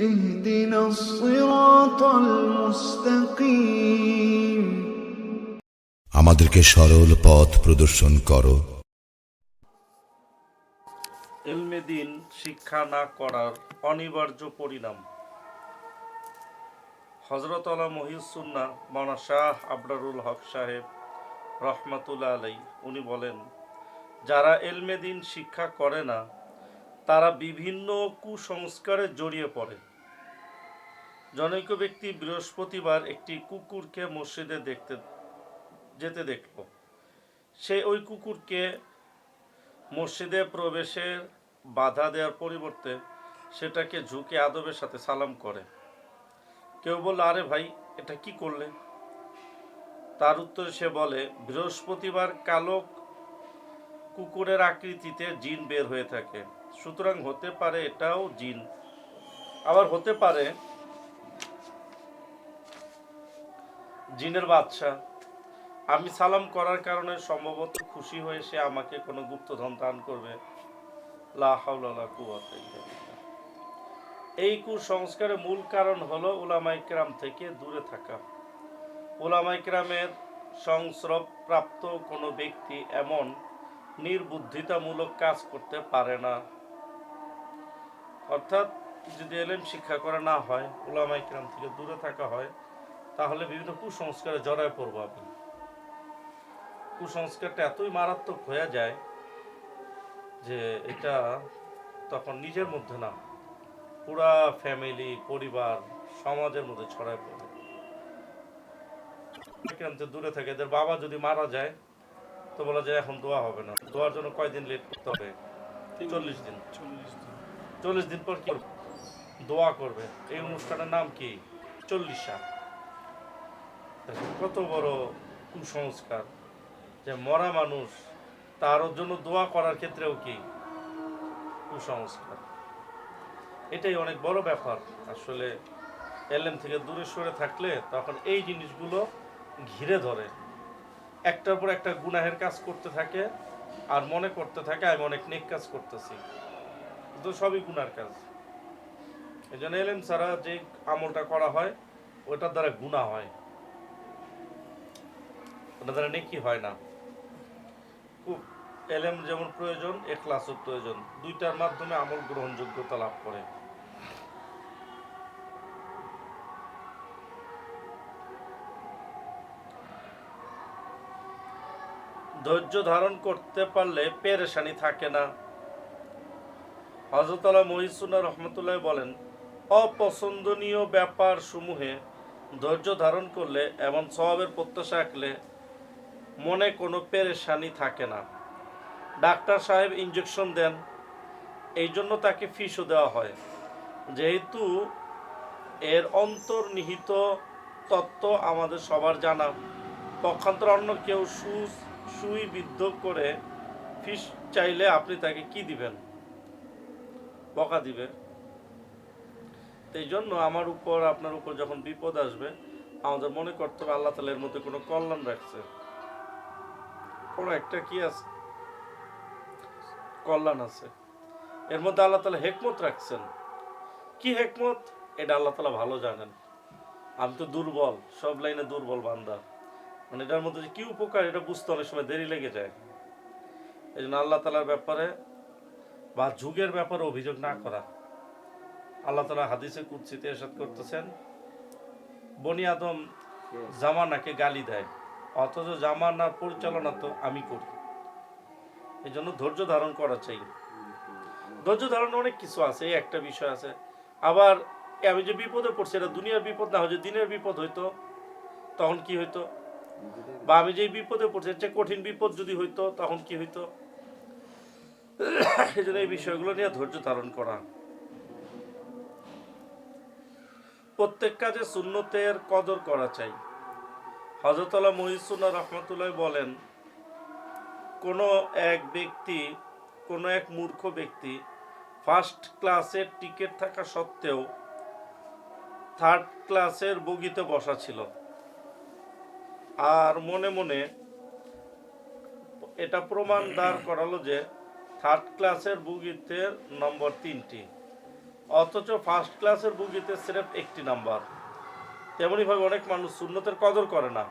اهدنا الصراط المستقيم আমাদেরকে সরল পথ প্রদর্শন করো এলমে দিন শিক্ষা না করার অনিবার্য পরিণাম হজরত আলা মহিউসুন্না মানা শাহ আবরারুল হক সাহেব রহমাতুল্লাহ আলাই উনি বলেন যারা এলমে দিন শিক্ষা করে না তারা বিভিন্ন কুসংস্কারে জড়িয়ে পড়ে জনৈক ব্যক্তি বৃহস্পতিবার একটি কুকুরকে মসজিদে দেখতে, যেতে দেখল। সে ওই কুকুরকে মসজিদে প্রবেশের বাধা দেওয়ার পরিবর্তে সেটাকে ঝুঁকে আদবের সাথে সালাম করে। কেউ বলল, আরে ভাই, এটা কি করলে? তার উত্তরে সে বলে, বৃহস্পতিবার কালো কুকুরের আকৃতিতে জিন বের হয়ে থাকে। সুতরাং হতে পারে এটাও জিন। আবার হতে পারে জিনের বাচ্চা। আমি সালাম করার কারণে সম্ভবত খুশি হয়ে সে আমাকে কোনো গুপ্তধন দান করবে। এই কুসংস্কারের মূল কারণ হলো উলামাইকরাম থেকে দূরে থাকা। উলামাইকরামের সংস্রব প্রাপ্ত কোনো ব্যক্তি এমন নির্বুদ্ধিতামূলক কাজ করতে পারে না। অর্থাৎ যদি এলেম শিক্ষা করা না হয় উলামাইকরাম থেকে দূরে থাকা হয় তাহলে বিভিন্ন কুসংস্কারে জড়ায় পড়ব আপনি কুসংস্কারটা এতই মারাত্মক হয়ে যায় যে এটা তখন নিজের মধ্যে না পুরা ফ্যামিলি পরিবার সমাজের মধ্যে ছড়ায় পড়ে। থেকে দূরে থাকে এদের বাবা যদি মারা যায় তো বলা যায় এখন দোয়া হবে না। দোয়ার জন্য কয়দিন লেট করতে হবে? চল্লিশ দিন। চল্লিশ দিন। পর কি দোয়া করবে। এই অনুষ্ঠানের নাম কি? চল্লিশা। কত বড় কুসংস্কার যে মরা মানুষ তার জন্য দোয়া করার ক্ষেত্রেও কি কুসংস্কার? এটাই অনেক বড় ব্যাপার। আসলে এলএম থেকে দূরে সরে থাকলে তখন এই জিনিসগুলো ঘিরে ধরে। একটার পর একটা গুনাহের কাজ করতে থাকে আর মনে করতে থাকে আমি অনেক নেক কাজ করতেছি। তো সবই গুনার কাজ। এই জন্য এলএম ছাড়া যে আমলটা করা হয়, ওটার দ্বারা গুণা হয়। ওটা দ্বারা নেকি হয় না। খুব এলেম যেমন প্রয়োজন এখলাসও প্রয়োজন। দুইটার মাধ্যমে আমল গ্রহণযোগ্যতা লাভ করে। ধৈর্য ধারণ করতে পারলে পেরেশানি থাকে না। হজরত আলা মহিসুনা রহমতুল্লাহ বলেন, অপছন্দনীয় ব্যাপার সমূহে ধৈর্য ধারণ করলে, এমন স্বভাবের প্রত্যাশা রাখলে মনে কোনো পেরেশানি থাকে না। ডাক্তার সাহেব ইঞ্জেকশন দেন এই জন্য তাকে ফিসও দেওয়া হয়। যেহেতু এর অন্তর্নিহিত তত্ত্ব আমাদের সবার জানা, পক্ষান্তর অন্য কেউ সু সুই বিদ্ধ করে ফিস চাইলে আপনি তাকে কি দিবেন? বকা দিবে। এই জন্য আমার উপর, আপনার উপর যখন বিপদ আসবে, আমাদের মনে করতে হবে আল্লাহ তালা এর মধ্যে কোনো কল্যাণ রাখছে। কোনো একটা কি আছে? কল্যাণ আছে। এর মধ্যে আল্লাহ তালা হেকমত রাখছেন। কি হেকমত? এটা আল্লাহ তালা ভালো জানেন। আমি তো দুর্বল সব লাইনে দুর্বল বান্দা। মানে এটার মধ্যে কি উপকার এটা বুঝতে অনেক সময় দেরি লেগে যায়। এই জন্য আল্লাহ তালার ব্যাপারে বা যুগের ব্যাপারে অভিযোগ না করা। আল্লাহ তালা হাদিসে কুৎসিতে এরশাদ করতেছেন বনি আদম জামানাকে গালি দেয়। অথচ জামানার পরিচালনা তো আমি করি। এই জন্য ধৈর্য ধারণ করা চাই। ধৈর্য ধারণ অনেক কিছু আছে, এই একটা বিষয় আছে। আবার আমি যে বিপদে পড়ছি, এটা দুনিয়ার বিপদ না হয় যে দিনের বিপদ হইতো, তখন কি হইতো? বা আমি যে বিপদে পড়ছি চেয়ে কঠিন বিপদ যদি হইতো, তখন কি হইতো? এই জন্য এই বিষয়গুলো নিয়ে ধৈর্য ধারণ করা। প্রত্যেক কাজে সুন্নতের কদর করা চাই। হজরতলা মহিসুল্লাহ রহমতুল্লাহ বলেন, কোনো এক ব্যক্তি, কোনো এক মূর্খ ব্যক্তি ফার্স্ট ক্লাসের টিকিট থাকা সত্ত্বেও থার্ড ক্লাসের বগিতে বসা ছিল। আর মনে মনে এটা প্রমাণ দাঁড় করালো যে থার্ড ক্লাসের বগিতে নম্বর তিনটি, অথচ ফার্স্ট ক্লাসের বুকিতে সিরেফ একটি নাম্বার তেমনইভাবে অনেক মানুষ সুন্নতের কদর করে না।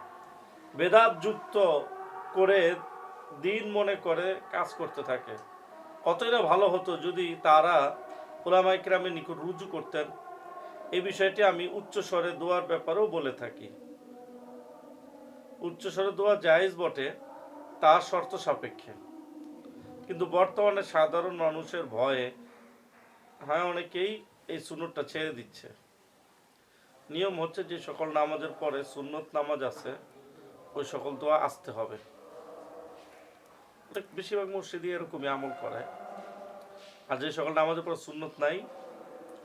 বেদাত যুক্ত করে দিন মনে করে কাজ করতে থাকে। কতই না ভালো হতো যদি তারা ওলামাইকরামের নিকট রুজু করতেন। এই বিষয়টি আমি উচ্চ স্বরে দোয়ার ব্যাপারেও বলে থাকি। উচ্চ স্বরে দোয়া জায়েজ বটে তার শর্ত সাপেক্ষে। কিন্তু বর্তমানে সাধারণ মানুষের ভয়ে হ্যাঁ অনেকেই এই সুন্নতটা ছেড়ে দিচ্ছে। নিয়ম হচ্ছে যে সকল নামাজের পরে সুন্নত নামাজ আছে, ওই সকল তো আসতে হবে। বেশিরভাগ মসজিদই এরকমই আমল করে। আর যে সকল নামাজের পরে সুন্নত নাই,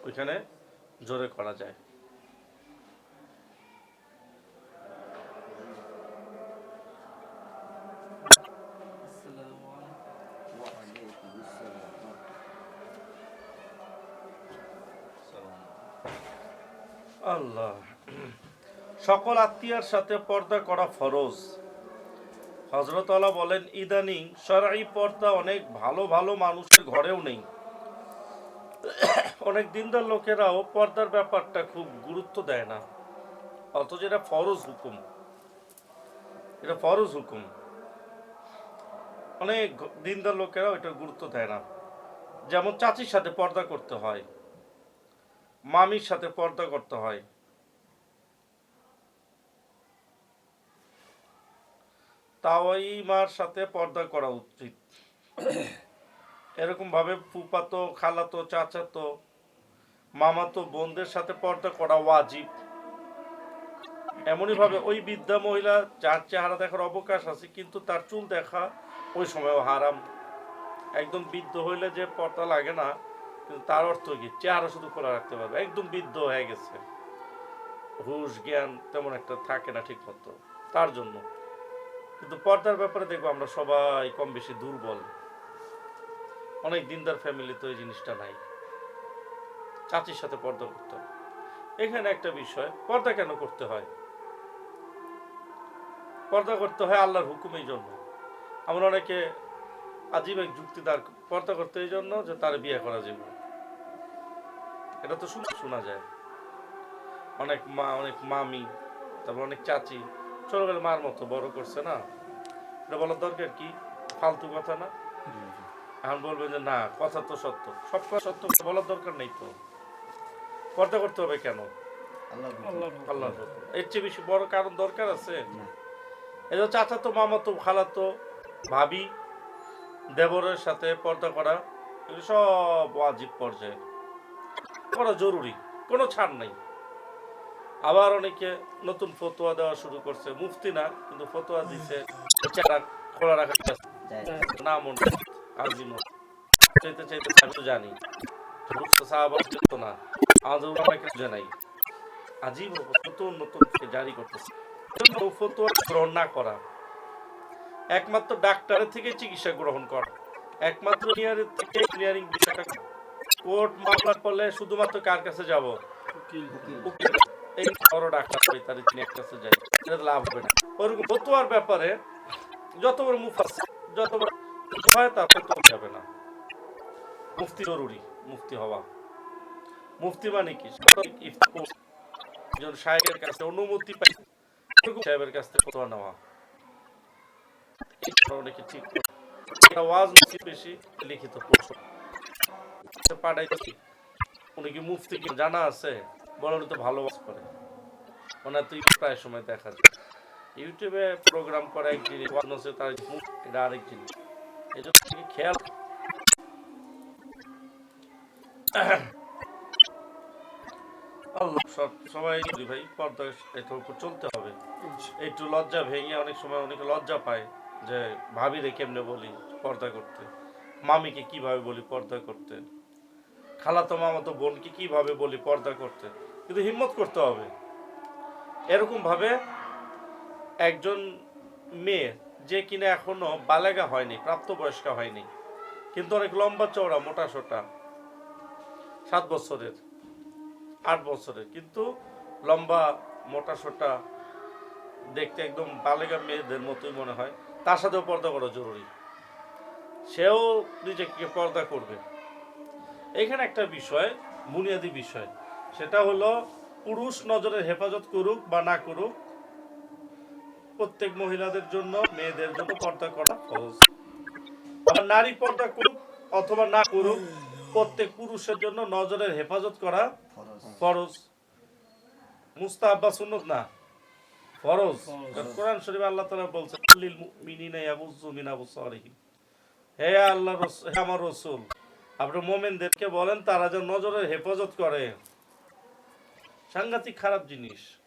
ওইখানে জোরে করা যায়। আল্লাহ সকল আত্মীয়ার সাথে পর্দা করা ফরজ। হজরত আলা বলেন, ইদানিং সরাই পর্দা অনেক ভালো ভালো মানুষের ঘরেও নেই। অনেক দিনদার লোকেরাও পর্দার ব্যাপারটা খুব গুরুত্ব দেয় না। অথচ এটা ফরজ হুকুম। এটা ফরজ হুকুম। অনেক দিনদার লোকেরাও এটা গুরুত্ব দেয় না। যেমন চাচির সাথে পর্দা করতে হয়। মামির সাথে পর্দা করতে হয়। তাওয়াই মার সাথে পর্দা করা উচিত। এরকম ভাবে ফুপাতো খালাতো চাচাতো মামাতো বোনদের সাথে পর্দা করা ওয়াজিব। এমনই ভাবে ওই বৃদ্ধা মহিলা, যার চেহারা দেখার অবকাশ আছে, কিন্তু তার চুল দেখা ওই সময়ও হারাম। একদম বৃদ্ধ হইলে যে পর্দা লাগে না কিন্তু তার অর্থ কি? চেহারা শুধু খোলা রাখতে পারবে। একদম বৃদ্ধ হয়ে গেছে। হুশ জ্ঞান তেমন একটা থাকে না ঠিক মতো তার জন্য। কিন্তু পর্দার ব্যাপারে দেখব আমরা সবাই কম বেশি দুর্বল। অনেক দিনদার ফ্যামিলি তো এই জিনিসটা নাই। চাচির সাথে পর্দা করতে এখানে একটা বিষয়, পর্দা কেন করতে হয়? পর্দা করতে হয় আল্লাহর হুকুমের জন্য। আমরা অনেকে আজীব এক যুক্তিদার পর্দা করতে এই জন্য যে তার বিয়ে করা যাবে এটা তো শুনে শোনা যায়। অনেক মা অনেক মামি তারপর অনেক চাচি ছোটবেলা মার মতো বড় করছে না? এটা বলার দরকার কি? ফালতু কথা না? এখন বলবেন যে না কথা তো সত্য। সব কথা সত্য বলার দরকার নেই তো। পর্দা করতে হবে কেন? আল্লাহ এর চেয়ে বেশি বড় কারণ দরকার আছে? এই যে চাচা তো মামা তো খালা তো ভাবি দেবরের সাথে পর্দা করা এগুলো সব ওয়াজিব পর্যায়ে। করা জরুরি, কোনো ছাড় নাই। আবার অনেকে নতুন ফতোয়া দেওয়া শুরু করছে। মুফতি না, কিন্তু ফতোয়া দিছে খোলা রাখা না আজিম চাইতে চাইতে আমি জানি না। ওলামাকে জানাই। আজীব নতুন নতুন জারি করতেছে। ফতোয়া গ্রহণ না করা, একমাত্র ডাক্তারের থেকে চিকিৎসা গ্রহণ করা, একমাত্র থেকে ইঞ্জিনিয়ারিং বিষয়টা কোর্ট মামলা করলে শুধুমাত্র কার কাছে যাব? এই বড় ডাক্তার তার তিনি এক কাছে যাই। এটা লাভ হবে না। ওরকম ফতোয়ার ব্যাপারে যত বড় মুফাস যত বড় হয় তা ফতোয়া যাবে না। মুফতি জরুরি মুফতি হওয়া। মুফতি মানে কি? একজন সাহেবের কাছে অনুমতি পাই সাহেবের কাছ থেকে ফতোয়া নেওয়া। অনেকে ঠিক? এটা ওয়াজ বেশি লিখিত প্রশ্ন। পাঠাইছি উনি কি মুফতি কি জানা আছে? বড় উনি তো ভালো করে। ওনার তো প্রায় সময় দেখা যায়। ইউটিউবে প্রোগ্রাম করা এক জিনিস তার এটা আরেক জিনিস এই জন্য খেয়াল? সবাই ভাই পর্দা এটার উপর চলতে হবে। একটু লজ্জা ভেঙে অনেক সময় অনেকে লজ্জা পায় যে ভাবি রে কেমনে বলি পর্দা করতে? মামিকে কীভাবে বলি পর্দা করতে? খালাতো মামাতো বোনকে কীভাবে বলি, পর্দা করতে? কিন্তু হিম্মত করতে হবে। এরকম ভাবে একজন মেয়ে, যে কিনা এখনও বালেগা হয়নি, প্রাপ্তবয়স্কা হয়নি, কিন্তু অনেক লম্বা চওড়া, মোটা সোটা, সাত বছরের, আট বছরের, কিন্তু লম্বা, মোটা সোটা, দেখতে একদম বালেগা মেয়েদের মতোই মনে হয়। তার সাথেও পর্দা করা জরুরি। সেও নিজেকে পর্দা করবে। এখানে একটা বিষয়, বুনিয়াদী বিষয়। সেটা হলো, পুরুষ নজরের হেফাজত করুক বা না করুক, প্রত্যেক মহিলাদের জন্য, মেয়েদের জন্য পর্দা করা ফরজ নারী পর্দা করুক অথবা না করুক, প্রত্যেক পুরুষের জন্য নজরের হেফাজত করা ফরজ। মুস্তাহাব বা সুন্নত না? ফরজ। কোরআন শরীফ আল্লাহ তাআলা বলছে হে আল্লাহ হে আমার রাসূল আপনি মুমিনদেরকে বলেন, তারা যেন নজরের হেফাজত করে। সাংঘাতিক খারাপ জিনিস।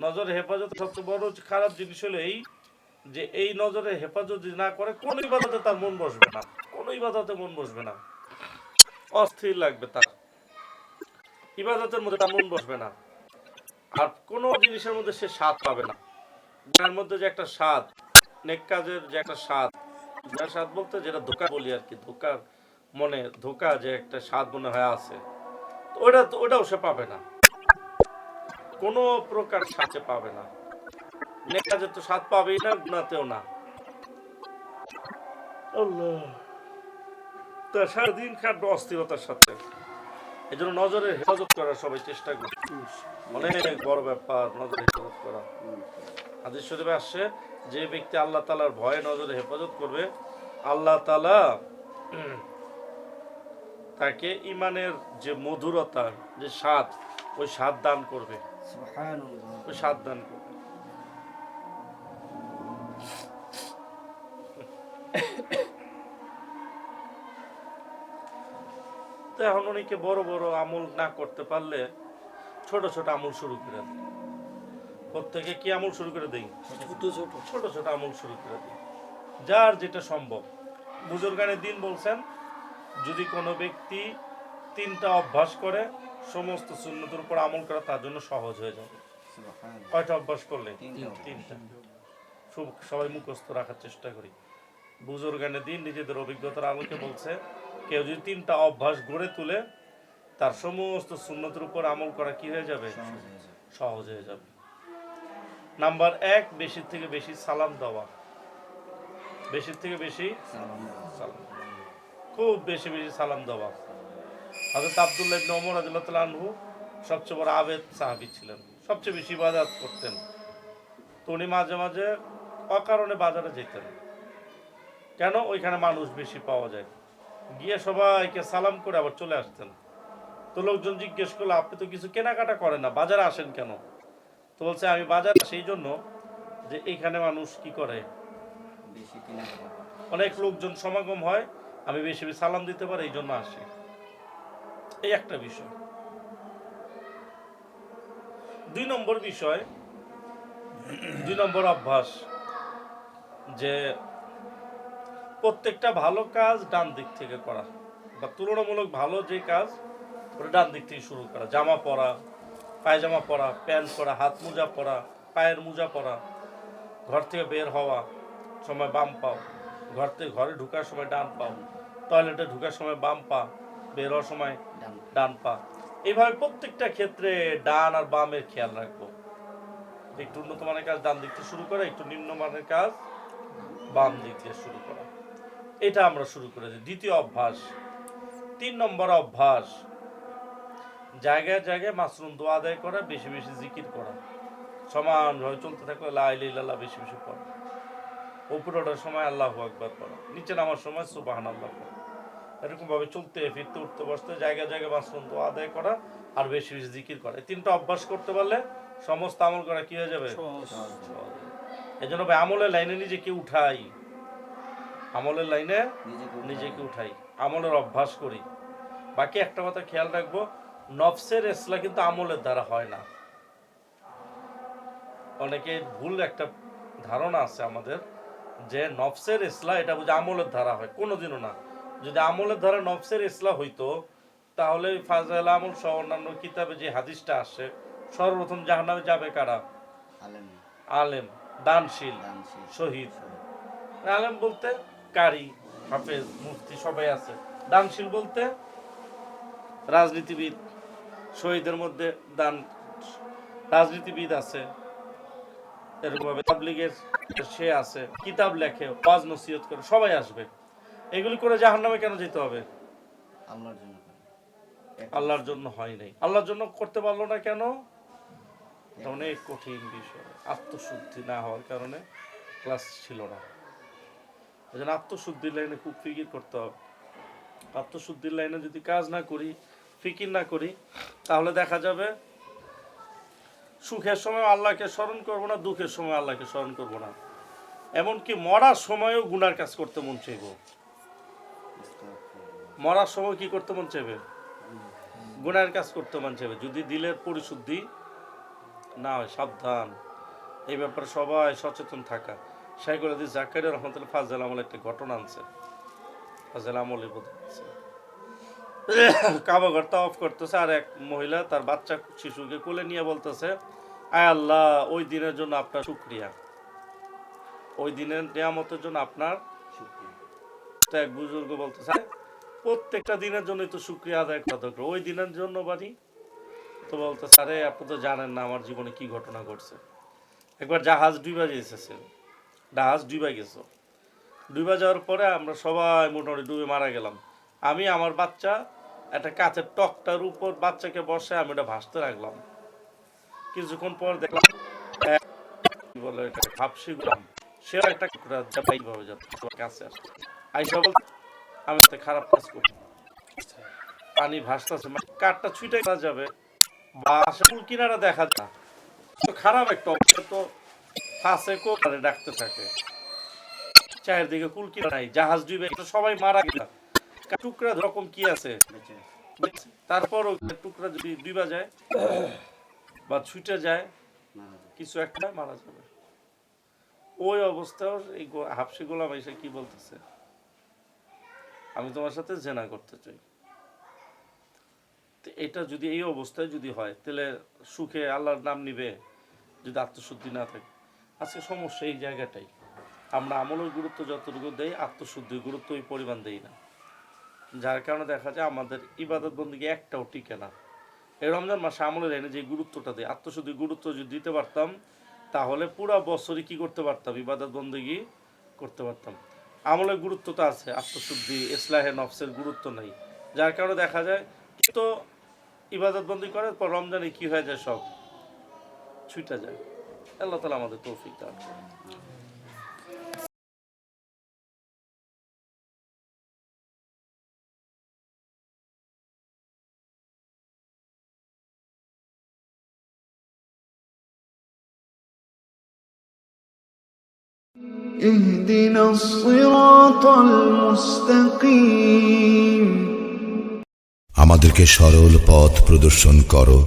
নজরের হেফাজত সবচেয়ে বড় খারাপ জিনিস হলো এই যে, এই নজরের হেফাজত না করে, কোন ইবাদতে তার মন বসবে না। কোন ইবাদতে মন বসবে না। অস্থির লাগবে তার। ইবাদতের মধ্যে তার মন বসবে না। আর কোনো জিনিসের মধ্যে সে স্বাদ পাবে না। যার মধ্যে যে একটা স্বাদ, নেক কাজের যে একটা স্বাদ, যার স্বাদ বলতে যেটা ধোকা বলি আর কি, ধোকার মনে ধোকা যে একটা স্বাদ মনে হয় আছে ওটা ওটাও সে পাবে না। কোনো প্রকার সাথে পাবে না। নেক কাজের তো স্বাদ পাবেই না গুণাতেও না। তা সারাদিন খাটবে অস্থিরতার সাথে। এই জন্য নজরের হেফাজত করার সবাই চেষ্টা করি অনেক বড় ব্যাপার, নজরের হেফাজত করা। হাদিস শরীফে আসছে, যে ব্যক্তি আল্লাহ তালার ভয়ে নজরে হেফাজত করবে, আল্লাহ তালা তাকে ইমানের যে মধুরতা যে স্বাদ ওই স্বাদ দান করবে। ওই স্বাদ দান করবে। তো এখন অনেকে বড় বড় আমল না করতে পারলে ছোট ছোট আমল শুরু করে দেয়। প্রত্যেকে কি আমল শুরু করে দেই ছোট ছোট। ছোট ছোট আমল শুরু করে দিই যার যেটা সম্ভব। বুজুর্গানের দিন বলছেন যদি কোনো ব্যক্তি তিনটা অভ্যাস করে সমস্ত সুন্নতের উপর আমল করা তার জন্য সহজ হয়ে যাবে। কয়টা অভ্যাস করলে? তিনটা সব- সবাই মুখস্থ রাখার চেষ্টা করি। বুজুর্গানের দিন নিজেদের অভিজ্ঞতার আলোকে বলছে কেউ যদি তিনটা অভ্যাস গড়ে তুলে তার সমস্ত সুন্নতের উপর আমল করা কি হয়ে যাবে? সহজ হয়ে যাবে। নাম্বার এক বেশির থেকে বেশি সালাম দেওয়া। বেশির থেকে বেশি সালাম খুব বেশি বেশি সালাম দেওয়া হযরত আব্দুল্লাহ ইবনে ওমর রাদিয়াল্লাহু তাআলা আনহু সবচেয়ে বড় আবেদ সাহাবী ছিলেন সবচেয়ে বেশি ইবাদত করতেন। তো উনি মাঝে মাঝে অকারণে বাজারে যেতেন। কেন? ওইখানে মানুষ বেশি পাওয়া যায়। গিয়ে সবাইকে সালাম করে আবার চলে আসতেন। তো লোকজন জিজ্ঞেস করল আপনি তো কিছু কেনাকাটা করেন না বাজারে আসেন কেন? তো বলছে আমি বাজার সেই জন্য যে এইখানে মানুষ কি করে। অনেক লোকজন সমাগম হয়। আমি বেশি বেশি সালাম দিতে পারি, এই জন্য আসি। এই একটা বিষয়। দুই নম্বর বিষয়, দুই নম্বর অভ্যাস, যে প্রত্যেকটা ভালো কাজ ডান দিক থেকে করা, বা তুলনামূলক ভালো যে কাজ, ওটা ডান দিক থেকে শুরু করা। জামা পরা, পায়জামা পরা, প্যান্ট পরা, হাত মোজা পরা, পায়ের মোজা পরা, ঘর থেকে বের হওয়া, সময় বাম পাও। ঘর থেকে ঘরে ঢুকার সময় ডান পা টয়লেটে ঢুকার সময় বাম পা বের হওয়ার সময় ডান পা। এইভাবে প্রত্যেকটা ক্ষেত্রে ডান আর বামের খেয়াল রাখব। একটু উন্নত মানের কাজ ডান দিক থেকে শুরু করা একটু নিম্নমানের কাজ বাম দিক দিয়ে শুরু করা। এটা আমরা শুরু করেছি। দ্বিতীয় অভ্যাস তিন নম্বর অভ্যাস জায়গায় জায়গায় মাসরুম দোয়া আদায় করা বেশি বেশি জিকির করা। সমানভাবে চলতে থাকলে লাইল ইল্লাল্লাহ বেশি বেশি পড়া। উপরে ওঠার সময় আল্লাহ আকবার পড়া। নিচে নামার সময় সুবাহান আল্লাহ পড়া। এরকম ভাবে চলতে ফিরতে উঠতে বসতে জায়গায় জায়গায় মাসরুম দোয়া আদায় করা আর বেশি বেশি জিকির করা। এই তিনটা অভ্যাস করতে পারলে সমস্ত আমল করা কি হয়ে যাবে? এই জন্য ভাই আমলের লাইনে নিজেকে উঠাই। আমলের লাইনে নিজেকে উঠাই। আমলের অভ্যাস করি। বাকি একটা কথা খেয়াল রাখব নফসের এসলা কিন্তু আমলের দ্বারা হয় না। অনেকে ভুল একটা ধারণা আছে আমাদের যে নফসের ইসলা এটা বুঝে আমলের ধারা হয় কোনোদিনও না। যদি আমলের ধারা নফসের ইসলা হইতো তাহলে ফাজাইল আমল সহ অন্যান্য কিতাবে যে হাদিসটা আসে সর্বপ্রথম জাহান্নামে যাবে কারা? আলেম। দানশীল। শহীদ। আলেম বলতে কারি হাফেজ মুফতি সবাই আছে। দানশীল বলতে রাজনীতিবিদ শহীদের মধ্যে দান রাজনীতিবিদ আছে। এরকম ভাবে তাবলিগের সে আছে কিতাব লেখে ওয়াজ নসিহত করে সবাই আসবে। এগুলি করে জাহান্নামে কেন যেতে হবে? আল্লাহর জন্য হয় নাই। আল্লাহর জন্য করতে পারল না কেন? অনেক কঠিন বিষয়। আত্মশুদ্ধি না হওয়ার কারণে ক্লাস ছিল না। এই জন্য আত্মশুদ্ধির লাইনে খুব ফিকির করতে হবে। আত্মশুদ্ধির লাইনে যদি কাজ না করি ফিকির না করি তাহলে দেখা যাবে সুখের সময় আল্লাহকে স্মরণ করব না, দুঃখের সময় আল্লাহকে স্মরণ করব না। এমনকি মরার সময়ও গুনার কাজ করতে মন চাইব। মরার সময় কি করতে মন চাইবে? গুনার কাজ করতে মন চাইবে। যদি দিলের পরিশুদ্ধি না হয়, সাবধান। এই ব্যাপারে সবাই সচেতন থাকা। শাইকুল আদি জাকারিয়া রহমতুল্লাহ ফাজল আমল একটা ঘটনা আনছে। ফাজল আমলে বোধ কাবা ঘর অফ করতেছে, আর এক মহিলা তার বাচ্চা শিশুকে কোলে নিয়ে বলতেছে, আয় আল্লাহ, ওই দিনের জন্য আপনার শুক্রিয়া। ওই দিনের নিয়ামতের জন্য আপনার তো এক বুজুর্গ বলতেছে, প্রত্যেকটা দিনের জন্যই তো শুক্রিয়া আদায় করা দরকার। ওই দিনের জন্য বাড়ি? তো বলতেছে, আরে, আপনি তো জানেন না আমার জীবনে কি ঘটনা ঘটছে। একবার জাহাজ ডুবা গেছে জাহাজ ডুবা গেছে। ডুবা যাওয়ার পরে আমরা সবাই মোটামুটি ডুবে মারা গেলাম। আমি, আমার বাচ্চা একটা কাঁচের টকটার উপর বাচ্চাকে বসে আমি ওটা ভাসতে রাখলাম কিছুক্ষণ পর দেখলাম বলে এটা গুলাম সেও একটা কুকুরা জাপাই ভাবে যাচ্ছে কাছে আসে আইসা বল আমি তো খারাপ কাজ করি পানি ভাসতেছে মানে কাঠটা ছুটে করা যাবে। বা ফুল কিনারা দেখা যায়। তো খারাপ একটা অবস্থা তো ফাঁসে কোকারে ডাকতে থাকে। চায়ের দিকে নাই জাহাজ ডুবে সবাই মারা গেল টুকরা রকম কি আছে? তারপর টুকরা যদি ডুবা যায়, বা ছুটে যায়, কিছু একটা মারা যাবে। ওই অবস্থাও এই হাফসি গোলাম এসে কি বলতেছে? আমি তোমার সাথে জেনা করতে চাই। এটা যদি এই অবস্থায় যদি হয়, তাহলে সুখে আল্লাহর নাম নিবে, যদি আত্মশুদ্ধি না থাকে। আজকে সমস্যা এই জায়গাটাই। আমরা আমলের গুরুত্ব যতটুকু দেই, আত্মশুদ্ধির গুরুত্ব ওই পরিমাণ দেই না। যার কারণে দেখা যায় আমাদের ইবাদত বন্দিকে একটাও টিকে না। এই রমজান মাসে আমলের এনে যে গুরুত্বটা দেয়, আত্মশুদ্ধি গুরুত্ব যদি দিতে পারতাম, তাহলে পুরো বছরই কি করতে পারতাম? ইবাদত বন্দিগি করতে পারতাম। আমলের গুরুত্ব তো আছে, আত্মশুদ্ধি, ইসলাহে নফসের গুরুত্ব নেই। যার কারণে দেখা যায় তো ইবাদত বন্দি করে পর রমজানে কি হয়ে যায় সব? ছুটে যায়। আল্লাহ তালা আমাদের তৌফিক দান। اهدنا الصراط المستقيم আমাদেরকে সরল পথ প্রদর্শন করো